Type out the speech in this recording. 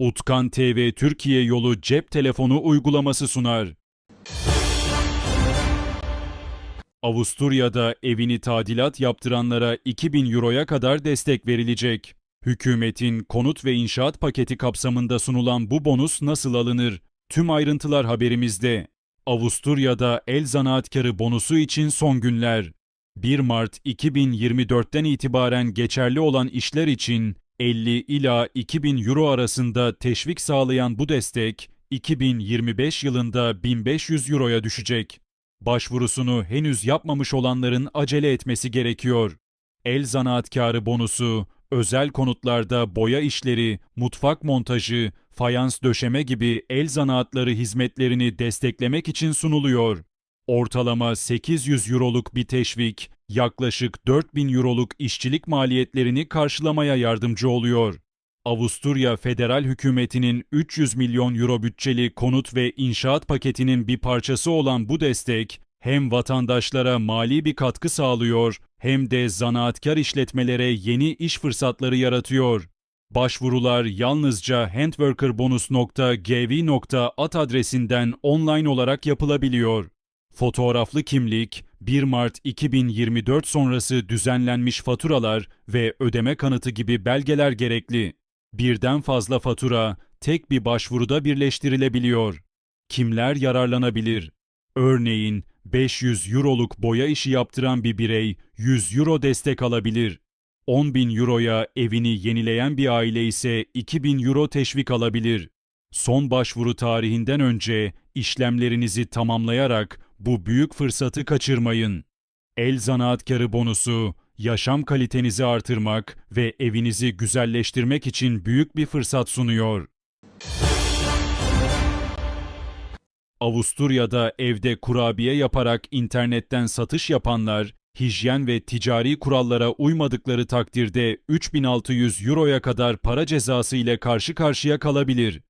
Utkan TV Türkiye yolu cep telefonu uygulaması sunar. Avusturya'da evini tadilat yaptıranlara 2000 euroya kadar destek verilecek. Hükümetin konut ve inşaat paketi kapsamında sunulan bu bonus nasıl alınır? Tüm ayrıntılar haberimizde. Avusturya'da el zanaatkarı bonusu için son günler. 1 Mart 2024'ten itibaren geçerli olan işler için 50 ila 2000 euro arasında teşvik sağlayan bu destek 2025 yılında 1500 euroya düşecek. Başvurusunu henüz yapmamış olanların acele etmesi gerekiyor. El zanaatkarı bonusu, özel konutlarda boya işleri, mutfak montajı, fayans döşeme gibi el zanaatları hizmetlerini desteklemek için sunuluyor. Ortalama 800 euroluk bir teşvik, yaklaşık 4000 euroluk işçilik maliyetlerini karşılamaya yardımcı oluyor. Avusturya federal hükümetinin 300 milyon euro bütçeli konut ve inşaat paketinin bir parçası olan bu destek, hem vatandaşlara mali bir katkı sağlıyor, hem de zanaatkar işletmelere yeni iş fırsatları yaratıyor. Başvurular yalnızca handworkerbonus.gv.at adresinden online olarak yapılabiliyor. Fotoğraflı kimlik, 1 Mart 2024 sonrası düzenlenmiş faturalar ve ödeme kanıtı gibi belgeler gerekli. Birden fazla fatura tek bir başvuruda birleştirilebiliyor. Kimler yararlanabilir? Örneğin 500 euroluk boya işi yaptıran bir birey 100 euro destek alabilir. 10 bin euroya evini yenileyen bir aile ise 2000 euro teşvik alabilir. Son başvuru tarihinden önce işlemlerinizi tamamlayarak bu büyük fırsatı kaçırmayın. El zanaatkarı bonusu, yaşam kalitenizi artırmak ve evinizi güzelleştirmek için büyük bir fırsat sunuyor. Avusturya'da evde kurabiye yaparak internetten satış yapanlar, hijyen ve ticari kurallara uymadıkları takdirde 3600 euroya kadar para cezası ile karşı karşıya kalabilir.